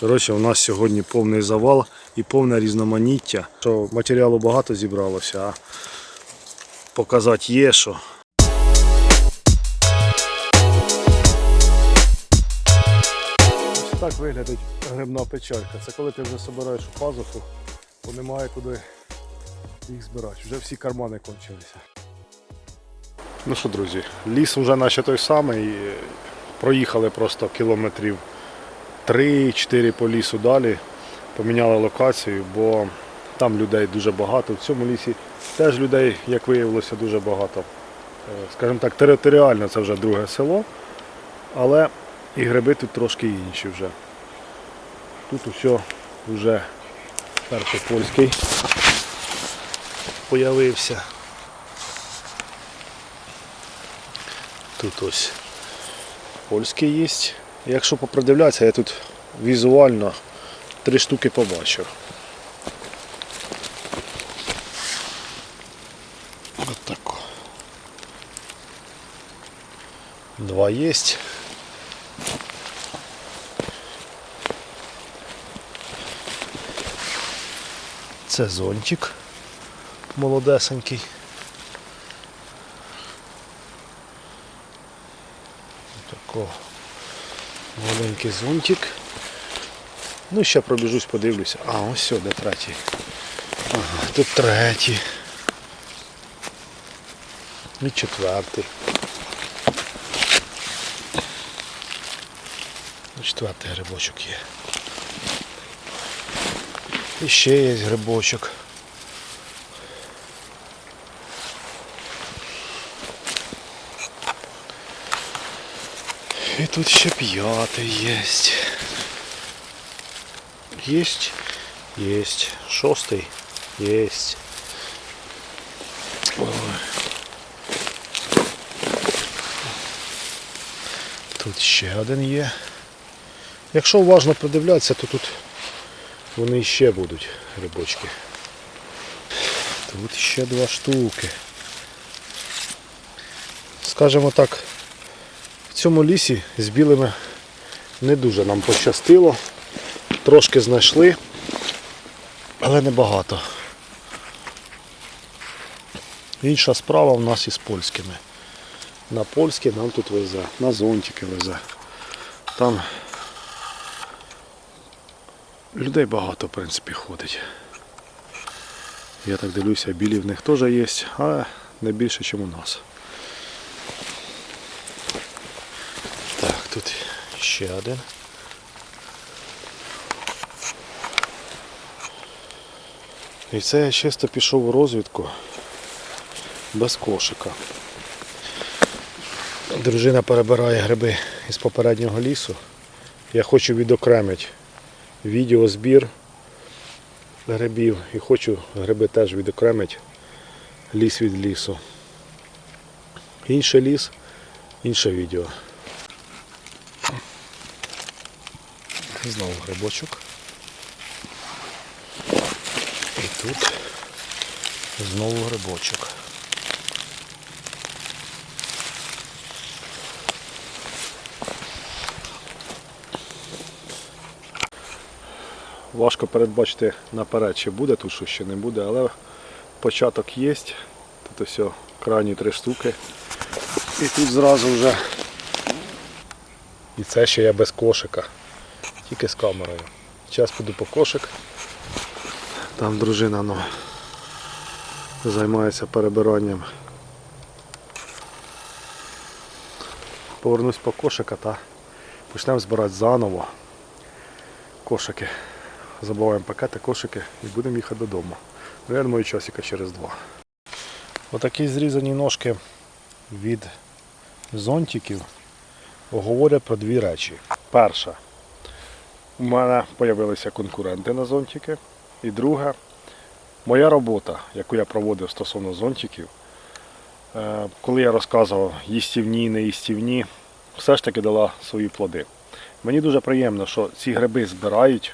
Коротше, у нас сьогодні повний завал і повне різноманіття. Що матеріалу багато зібралося, а показати є що. Так виглядить грибна печалька. Це коли ти вже збираєш у пазуху, бо немає куди їх збирати. Вже всі кармани кончилися. Ну що, друзі, ліс вже наче той самий. Проїхали просто кілометрів 3-4 по лісу далі. Поміняли локацію, бо там людей дуже багато. В цьому лісі теж людей, як виявилося, дуже багато. Е, Скажімо так, територіально це вже друге село, але і гриби тут трошки інші вже. Тут усе вже перший польський появився. Тут ось польський є. Якщо попридивлятися, я тут візуально три штуки побачив. От так. Два є. Це зонтик молодесенький. Тако маленький зонтик. Ну, ще пробіжусь, подивлюся. А, ось сюди третій. Ага, тут третій. І четвертий. Четвертий грибочок є. І ще є грибочок. тут ще п'ятий є. Есть, есть. Шостий, есть. Ой. Тут ще один є. Якщо уважно придивлятися, то тут вони ще будуть грибочки. Тут ще два штуки. Скажімо так, в цьому лісі з білими не дуже нам пощастило. Трошки знайшли, але небагато. Інша справа в нас із польськими. На польські нам тут везе, на зонтики везе. Там людей багато в принципі ходить. Я так дивлюся, білі в них теж є, а не більше, ніж у нас. Так, тут ще один. І це я чисто пішов у розвідку без кошика. Дружина перебирає гриби із попереднього лісу. Я хочу відокремити відеозбір грибів і хочу гриби теж відокремити ліс від лісу. Інший ліс, інше відео. Знову грибочок. І тут знову грибочок. Важко передбачити наперед, чи буде тут що ще не буде, але початок є. Тут ось крайні три штуки. І тут зразу вже. І це ще я без кошика. Тільки з камерою. Зараз піду по кошик. Там дружина ну, займається перебиранням. Повернусь по кошика та почнемо збирати заново кошики. Забуваємо пакети, кошики і будемо їхати додому. Я думаю, часика через два. Отакі зрізані ножки від зонтиків говорять про дві речі. Перша, у мене з'явилися конкуренти на зонтики. І друге, моя робота, яку я проводив стосовно зонтиків, е, коли я розказував їстівні, неїстівні, все ж таки дала свої плоди. Мені дуже приємно, що ці гриби збирають,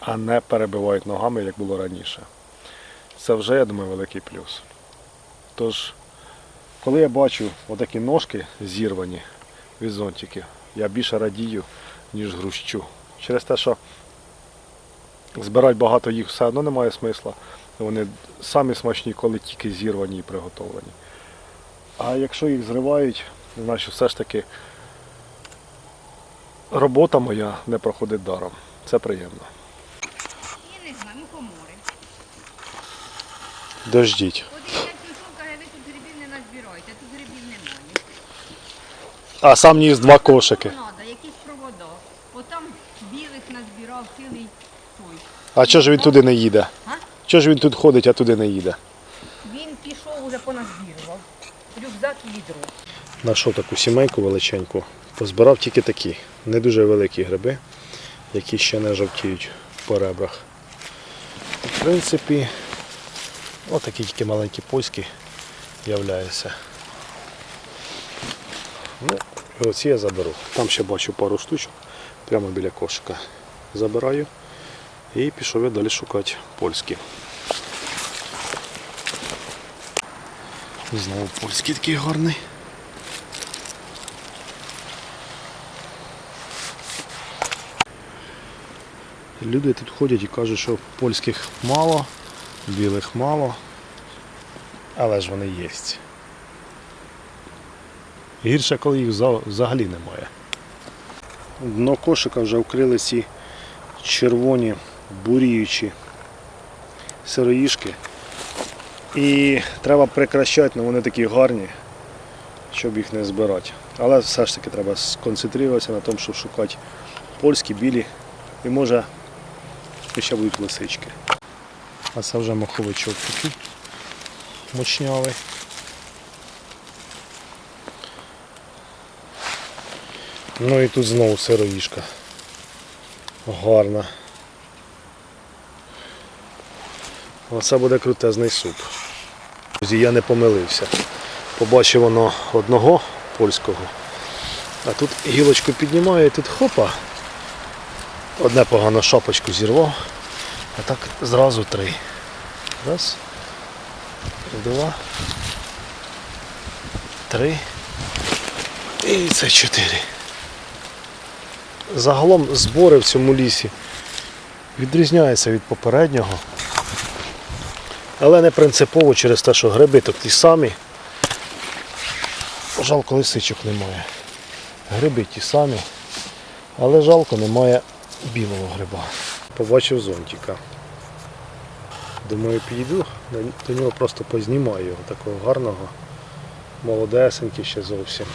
а не перебивають ногами, як було раніше. Це вже, я думаю, великий плюс. Тож, коли я бачу отакі ножки зірвані від зонтиків, я більше радію, ніж грущу. Через те, що збирати багато їх все одно немає смисла. Вони самі смачні, коли тільки зірвані і приготовлені. А якщо їх зривають, значить все ж таки робота моя не проходить даром. Це приємно. Я не знаю. Дождіть. От як пішов, каже, ви тут грибів не назбираєте, тут грибів немає. А сам ніс два кошики. Треба, якийсь проводок. Отам білих назбирав цілий той. А чого ж він туди не їде? Чого ж він тут ходить, а туди не їде? Він пішов уже поназбірував. Рюкзак і відро. Знайшов таку сімейку величеньку, позбирав тільки такі, не дуже великі гриби, які ще не жовтіють по ребрах. В принципі, отакі тільки маленькі польські являються. Ну, оці я заберу. Там ще бачу пару штучок прямо біля кошика. Забираю і пішов я далі шукати польські. Знову польський такий гарний. Люди тут ходять і кажуть, що польських мало, білих мало, але ж вони є. Гірше, коли їх взагалі немає. Дно кошика вже вкрили ці червоні буріючі сироїшки. І треба прикращати, але вони такі гарні, щоб їх не збирати. Але все ж таки треба сконцентруватися на тому, щоб шукати польські, білі і може ще будуть лисички. А це вже маховичок такий мочнявий. Ну і тут знову сироїшка. Гарна. Оце буде крутезний суп. Друзі, я не помилився. Побачив воно одного польського, а тут гілочку піднімаю і тут хопа. Одне погано шапочку зірвав, а так зразу три. Раз, два, три і це чотири. Загалом збори в цьому лісі відрізняються від попереднього. Але не принципово через те, що гриби то ті самі. Жалко лисичок немає. Гриби ті самі. Але жалко немає білого гриба. Побачив зонтика. Думаю, підійду, до нього просто познімаю його такого гарного, молодесенький ще зовсім.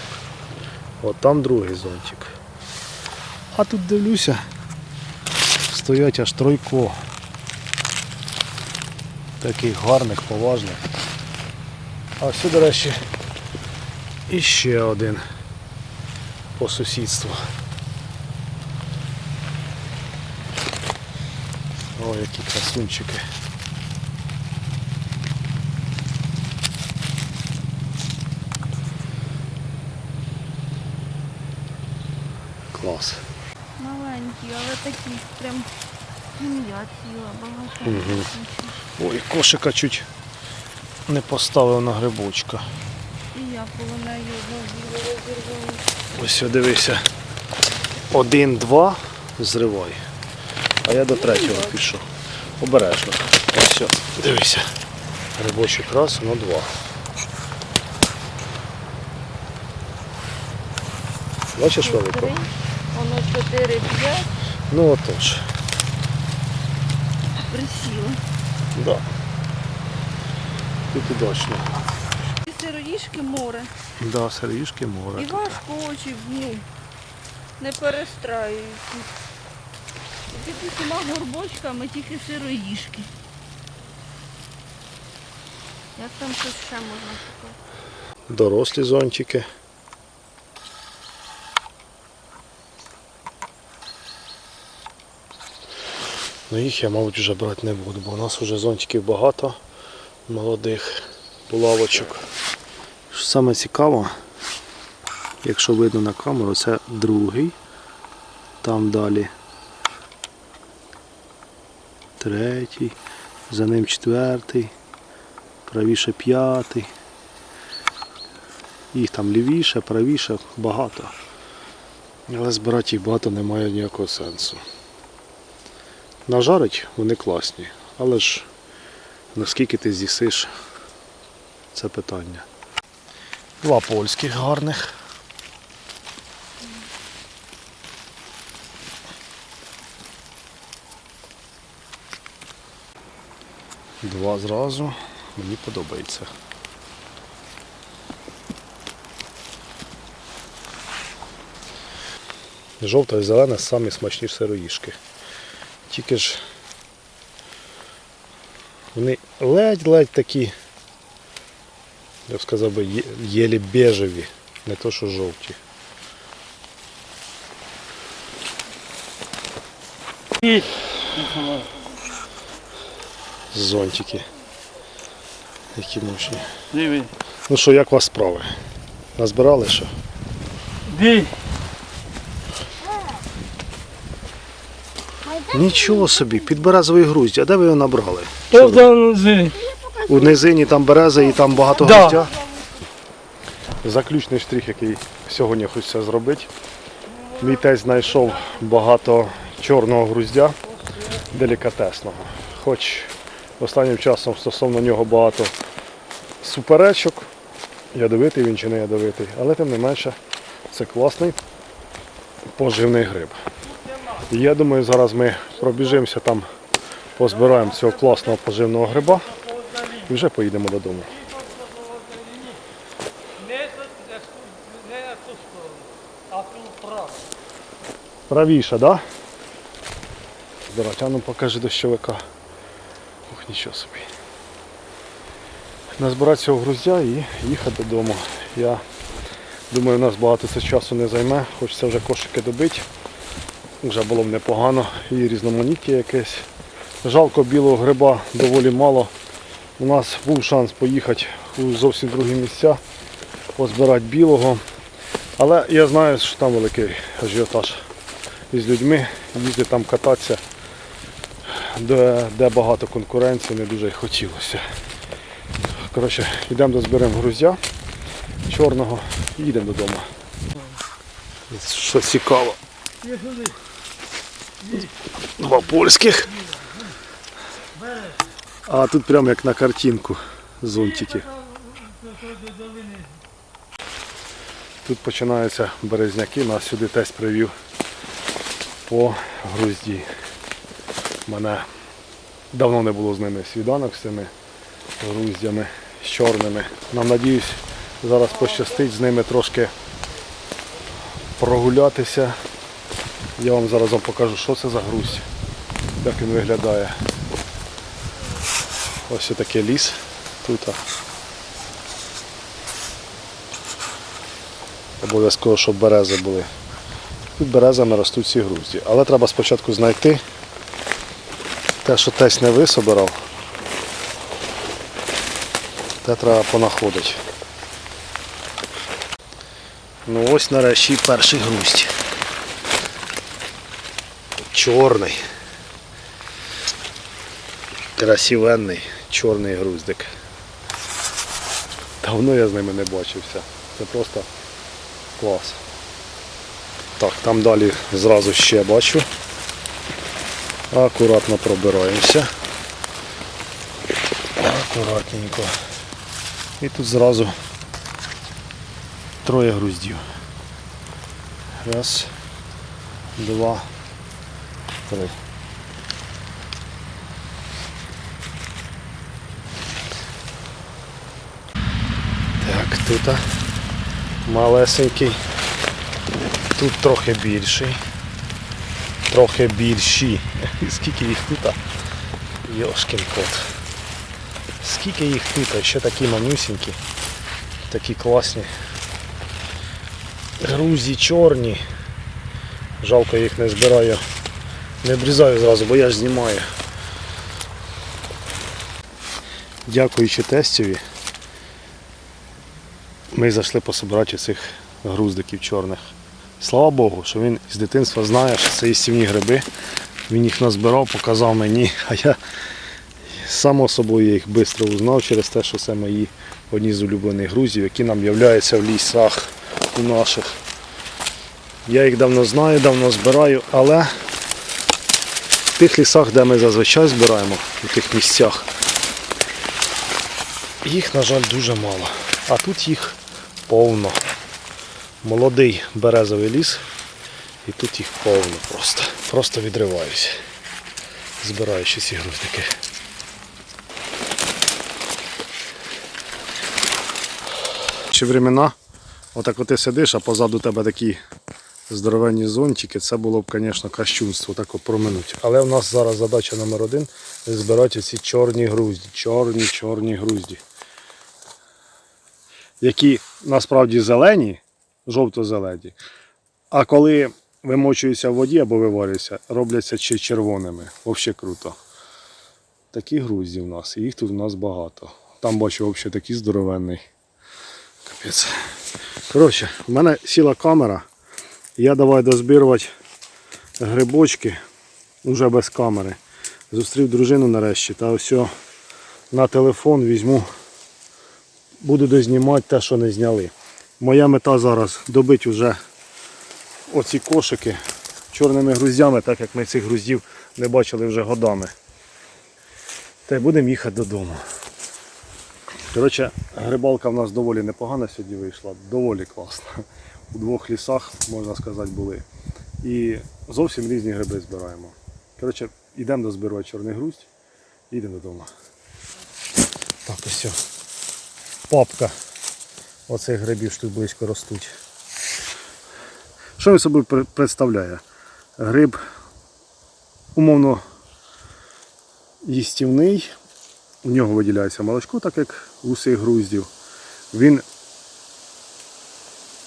От там другий зонтик. А тут дивлюся, стоять аж тройко. Таких гарних, поважних. А ось, до речі, іще один по сусідству. О, які красунчики. Клас. Маленькі, але такі прям сім'я ціла, багато. Мгм. Ой, кошика чуть не поставив на грибочка. І я неї одну розірвала. Ось дивися. Один, два, зривай. А я до третього пішов. Обережно. Ось, дивися. Грибочок раз, ну два. Бачиш велико? Воно чотири, п'ять, Ну отож. Присіло. Да. Тут удачно. І сироїшки море. Да, сиріжки море. І важко очі, ну, не перестраюються. Під усіма горбочками тільки сироїшки. Як там щось ще можна шукати? Дорослі зонтики. Ну їх я, мабуть, вже брати не буду, бо у нас вже зонтиків багато молодих булавочок. Що Саме цікаво, якщо видно на камеру, це другий, там далі третій, за ним четвертий, правіше п'ятий. Їх там лівіше, правіше, багато. Але збирати їх багато немає ніякого сенсу. Нажарить вони класні, але ж наскільки ти з'їсиш, це питання. Два польських гарних. Два зразу. Мені подобається. Жовта і зелена самі смачніші сироїшки. Тільки ж вони ледь-ледь такі, я б сказав би, є- єлі бежеві, не то що жовті. Зонтики. Які мощні. Ну що, як у вас справи? Назбирали що? Ди. Нічого собі, під березовий груздя. А де ви його набрали? То зи. У низині там береза і там багато Да. груздя. Заключний штрих, який сьогодні хочеться зробити. Мій тесть знайшов багато чорного груздя делікатесного. Хоч останнім часом стосовно нього багато суперечок, ядовитий він чи не ядовитий, але тим не менше це класний поживний гриб. Я думаю, зараз ми пробіжимося там, позбираємо цього класного поживного гриба і вже поїдемо додому. Не не ту сторону, а ту праву. Правіше, так? Збирати. А ну покажи дощовика. Ох, нічого собі. Назбирати цього груздя і їхати додому. Я думаю, у нас багато це часу не займе. Хочеться вже кошики добити. Вже було б непогано. І різноманіття якесь. Жалко білого гриба доволі мало. У нас був шанс поїхати у зовсім другі місця, позбирати білого. Але я знаю, що там великий ажіотаж із людьми, їздити там кататися, де, де багато конкуренції, не дуже й хотілося. Коротше, йдемо дозберемо груздя чорного і їдемо додому. Що цікаво. Два польських. А тут прямо як на картинку зонтики. Тут починаються березняки, нас сюди тесть привів по грузді. Мене давно не було з ними свіданок з цими груздями з чорними. Нам надіюсь, зараз пощастить з ними трошки прогулятися. Я вам зараз вам покажу, що це за груздь, як він виглядає. Ось такий ліс тут. Обов'язково, щоб берези були. Під березами ростуть ці грузді. Але треба спочатку знайти те, що тесть не висобирав. Те треба понаходити. Ну ось нарешті перший груздь. Чорний. Красивенний чорний груздик. Давно я з ними не бачився. Це просто клас. Так, там далі зразу ще бачу. Акуратно пробираємося. Акуратненько. І тут зразу троє груздів. Раз, два, три. Так, тут малесенький. Тут трохи більший. Трохи більші. Скільки їх тут? Йошкін кот. Скільки їх тут, ще такі манюсінькі. Такі класні. Грузі чорні. Жалко їх не збираю. Не обрізаю зразу, бо я ж знімаю. Дякуючи тестові, ми зайшли пособирати цих груздиків чорних. Слава Богу, що він з дитинства знає, що це їстівні гриби. Він їх назбирав, показав мені, а я само собою їх швидко узнав через те, що це мої одні з улюблених грузів, які нам являються в лісах у наших. Я їх давно знаю, давно збираю, але В тих лісах, де ми зазвичай збираємо, у тих місцях, їх, на жаль, дуже мало. А тут їх повно. Молодий березовий ліс, і тут їх повно просто. Просто відриваюся, збираючи ці груздики. Чи времена, отак от ти сидиш, а позаду тебе такі здоровенні зонтики, це було б, звісно, кощунство так проминуть. Але в нас зараз задача номер один збирати ці чорні грузді. Чорні, чорні грузді. Які насправді зелені, жовто-зелені. А коли вимочуються в воді або виварюються, робляться чи червоними. Взагалі круто. Такі грузді в нас. І їх тут в нас багато. Там бачу взагалі такий здоровенний. Капець. Коротше, в мене сіла камера. Я давай дозбирувати грибочки вже без камери. Зустрів дружину нарешті та ось на телефон візьму. Буду дознімати те, що не зняли. Моя мета зараз добити вже оці кошики чорними груздями, так як ми цих груздів не бачили вже годами. Та й будемо їхати додому. Коротше, грибалка в нас доволі непогана сьогодні вийшла, доволі класна. У двох лісах, можна сказати, були. І зовсім різні гриби збираємо. Коротше, йдемо дозбирувати чорний груздь і йдемо додому. Так, ось. все. Папка оцих грибів тут близько ростуть. Що він собою представляє? Гриб умовно їстівний, у нього виділяється молочко, так як у усіх груздів. Він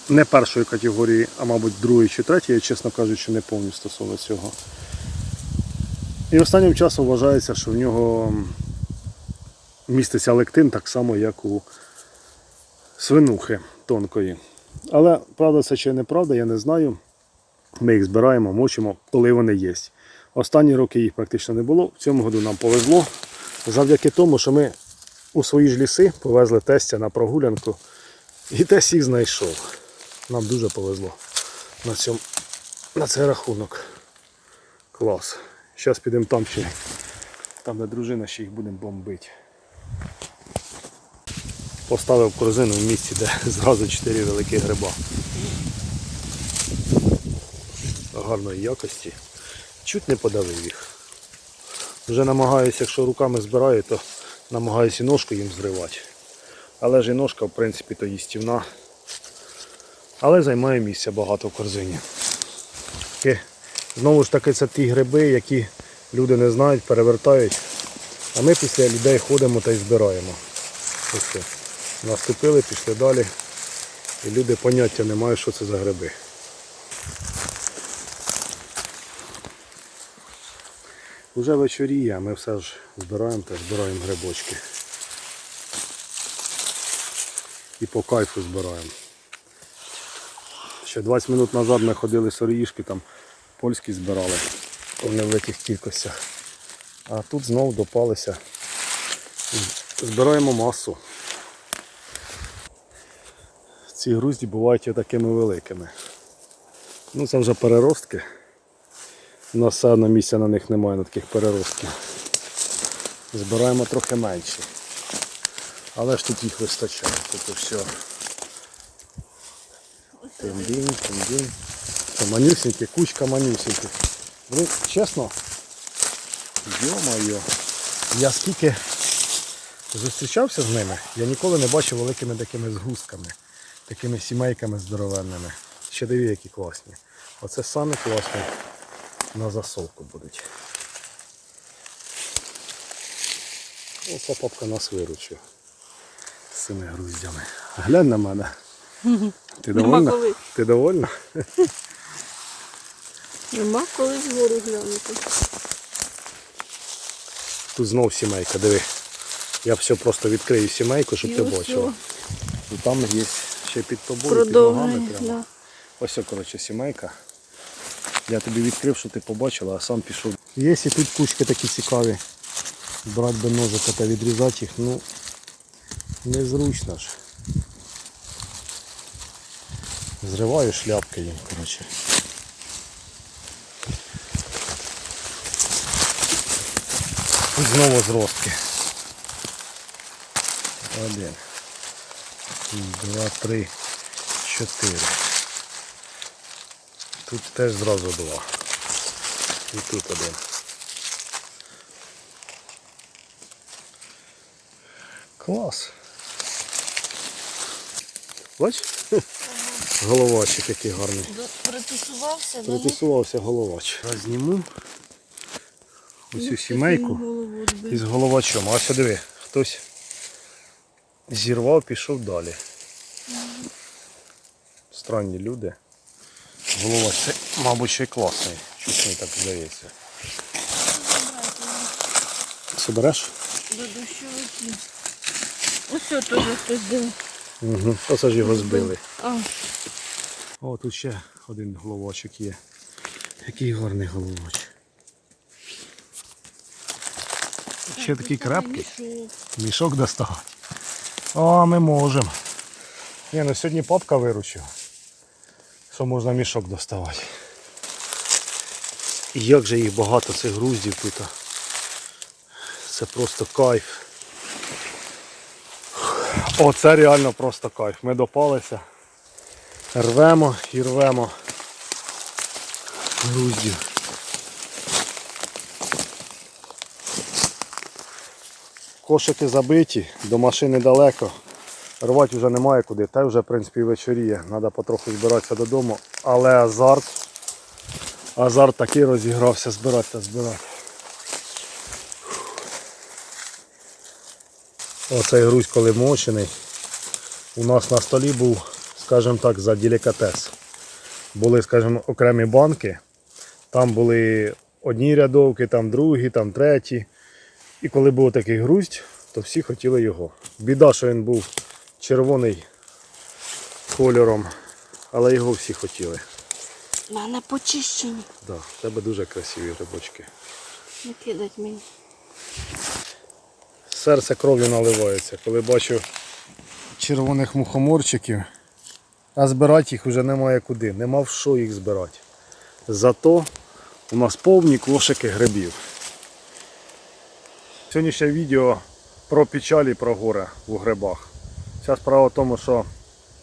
не першої категорії, а мабуть другої чи третьої, я, чесно кажучи, не повністю стосовно цього. І останнім часом вважається, що в нього міститься лектин так само, як у свинухи тонкої. Але правда це чи неправда, я не знаю. Ми їх збираємо, мочимо, коли вони є. Останні роки їх практично не було. В цьому году нам повезло завдяки тому, що ми у свої ж ліси повезли тестя на прогулянку. І тесть їх знайшов. Нам дуже повезло на, цьому, на цей рахунок. Клас. Зараз підемо там ще. Там де дружина ще їх будемо бомбити. Поставив корзину в місці, де зразу 4 великі гриба. Гарної якості. Чуть не подавив їх. Вже намагаюся, якщо руками збираю, то намагаюся і ножку їм зривати. Але ж і ножка, в принципі, то їстівна. Але займає місця багато в корзині. Таке, знову ж таки, це ті гриби, які люди не знають, перевертають. А ми після людей ходимо та й збираємо. Ось. Наступили, пішли далі. І люди поняття не мають, що це за гриби. Уже вечоріє, а ми все ж збираємо та збираємо грибочки. І по кайфу збираємо. Ще 20 минут назад ми ходили соріїшки, там польські збирали в невеликих кількостях. А тут знову допалися. Збираємо масу. Ці грузді бувають і такими великими. Ну це вже переростки. У нас все одно місця на них немає на таких переростків. Збираємо трохи менші. Але ж тут їх вистачає. Тут все. Тим-дінь, тим-дінь. Це манюсінькі, кучка манюсіньких. Ви чесно? Йо-моє. Я скільки зустрічався з ними, я ніколи не бачив великими такими згустками, такими сімейками здоровенними. Ще диві, які класні. Оце саме класне на засолку будуть. Оця папка нас виручила з цими груздями. Глянь на мене. Ти довольна? коли. Ти довольна? Нема коли вгору глянути. Тут знов сімейка, диви. Я все просто відкрию сімейку, щоб І ти ось бачила. І там є ще під тобою, під ногами прямо. Да. Ось, о, коротше, сімейка. Я тобі відкрив, щоб ти побачила, а сам пішов. Є і тут кучки такі цікаві. Брати би ножика та відрізати їх, ну незручно ж. Зриваю шляпки їм, коротше. Тут знову зростки. Один. Два, три, чотири. Тут теж зразу два. І тут один. Клас. Бач? Головачик який гарний. Притусувався, да? Головач. Я зніму усю сімейку із головачом. А ось диви, хтось зірвав, пішов далі. Странні люди. Головач, це, мабуть, ще й класний. Щось мені так здається. Собереш? До дощовиків. Ось теж хтось див. Угу. Оце ж його збили. О, тут ще один головочок є. Який гарний головоч. Ще такий крепкий. мішок. Мішок доставати. О, ми можемо. Ні, ну сьогодні папка виручив, що можна мішок доставати. І як же їх багато цих груздів тут. Це просто кайф. О, це реально просто кайф. Ми допалися. Рвемо і рвемо груздів. Кошики забиті, до машини далеко. Рвати вже немає куди, та вже в принципі вечоріє. Треба потроху збиратися додому. Але азарт. Азарт такий розігрався збирати та збирати. Оцей грузь, коли мочений, у нас на столі був, скажімо так, за делікатес. Були, скажімо, окремі банки. Там були одні рядовки, там другі, там треті. І коли був такий груздь, то всі хотіли його. Біда, що він був червоний кольором, але його всі хотіли. У мене почищені. Да, в тебе дуже красиві грибочки. Не кидать мені. Серце кров'ю наливається, коли бачу червоних мухоморчиків, а збирати їх вже немає куди, нема в що їх збирати. Зато у нас повні кошики грибів. Сьогоднішнє відео про печаль і про горе у грибах. Вся справа в тому, що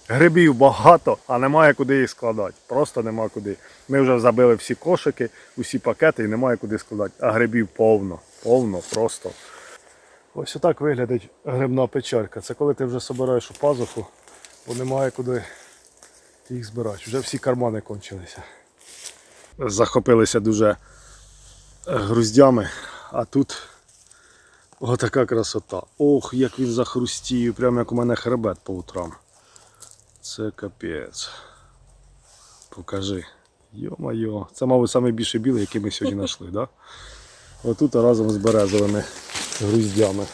грибів багато, а немає куди їх складати. Просто нема куди. Ми вже забили всі кошики, усі пакети і немає куди складати. А грибів повно, повно, просто. Ось отак виглядить грибна печалька. Це коли ти вже собираєш у пазуху, бо немає куди їх збирати. Вже всі кармани кончилися. Захопилися дуже груздями, а тут отака красота. Ох, як він захрустів, прямо як у мене хребет по утрам. Це капець. Покажи. Йо-майо. Це, мабуть, найбільший білий, який ми сьогодні знайшли, да? Отут разом з березовими груздями.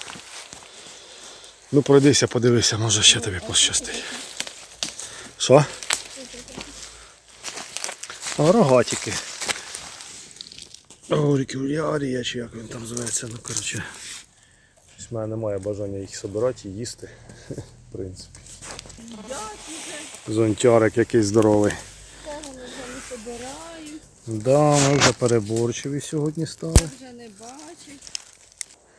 Ну пройдися, подивися, може ще тобі пощастить. Що? Рогатики. Аурикулярія, чи як він там зветься, ну коротше. В мене немає бажання їх збирати і їсти. В принципі. Зонтярик якийсь здоровий. Да, ми вже переборчиві сьогодні стали. Вже не бачить.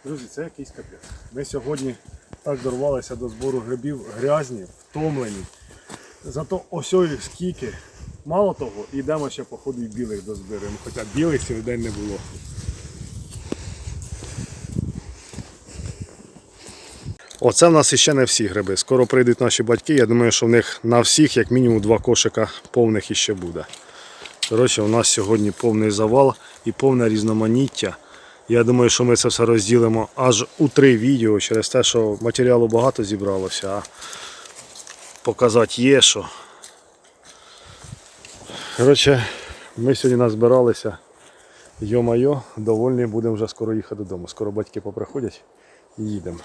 Друзі, це якийсь капець. Ми сьогодні так дорвалися до збору грибів грязні, втомлені. Зато ось їх скільки. Мало того, йдемо ще по ходу і білих дозберемо. Хоча білих сьогодні день не було. Оце в нас іще не всі гриби. Скоро прийдуть наші батьки. Я думаю, що в них на всіх як мінімум два кошика повних іще буде. Коротше, у нас сьогодні повний завал і повне різноманіття. Я думаю, що ми це все розділимо аж у три відео через те, що матеріалу багато зібралося, а показати є що. Коротше, ми сьогодні назбиралися. Йо-майо, довольні будемо вже скоро їхати додому. Скоро батьки поприходять і їдемо.